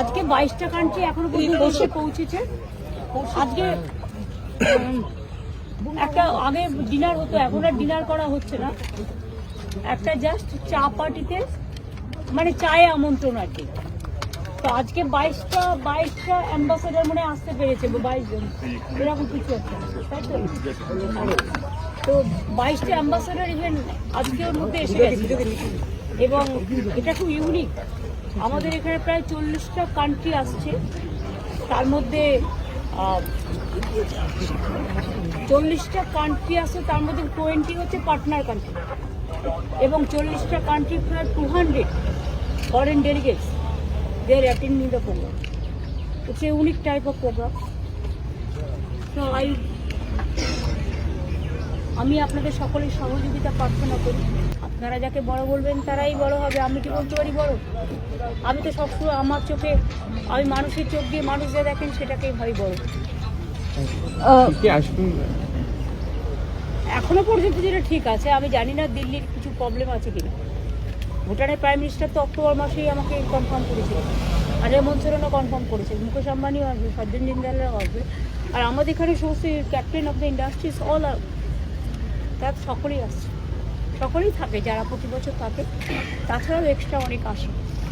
আজকে বাইশটা কান্ট্রি এখনও পর্যন্ত দেশে পৌঁছেছে। আজকে একটা আগে ডিনার হতো এখন আর ডিনার করা হচ্ছে না। একটা জাস্ট চা পার্টিতে মানে চায়ে আমন্ত্রণ আর কি। তো আজকে বাইশটা বাইশটা অ্যাম্বাসেডার মনে আসতে পেরেছে বাইশ জন। এরকম কিছু একটা। তাই তো? তো বাইশটা অ্যাম্বাসেডার ইভেন আজকে ওর মধ্যে এসে গেছে। এবং এটা খুব ইউনিক আমাদের এখানে প্রায় চল্লিশটা কান্ট্রি আসছে। তার মধ্যে চল্লিশটা কান্ট্রি আছে, তার মধ্যে টোয়েন্টি হচ্ছে পার্টনার কান্ট্রি এবং চল্লিশটা কান্ট্রি প্রায় two hundred foreign delegates they are attending the program it's a unique type of program তো আই আমি আপনাদের সকলের সহযোগিতা প্রার্থনা করি। আপনারা যাকে বড় বলবেন তারাই বড় হবে। আমি কি বলতে পারি বড়? আমি তো সবসময় আমার চোখে আমি মানুষের চোখ দিয়ে মানুষ যা দেখেন সেটাকেই ভাবি বড়। এখনও পর্যন্ত যেটা ঠিক আছে আমি জানি না দিল্লির কিছু প্রবলেম আছে কিনা। ভুটানের প্রাইম মিনিস্টার তো অক্টোবর মাসেই আমাকে কনফার্ম করেছিল। আর হেমন্ত সোরেনও কনফার্ম করেছে। মুকেশ আম্বানিও আসবে সজ্জন জিন্দালও আসবে। আর আমাদের এখানে সমস্ত captain of the industries all আর তার সকলেই আসছে সকলেই থাকে যারা প্রতি বছর থাকে। তাছাড়াও এক্সট্রা অনেক আসে।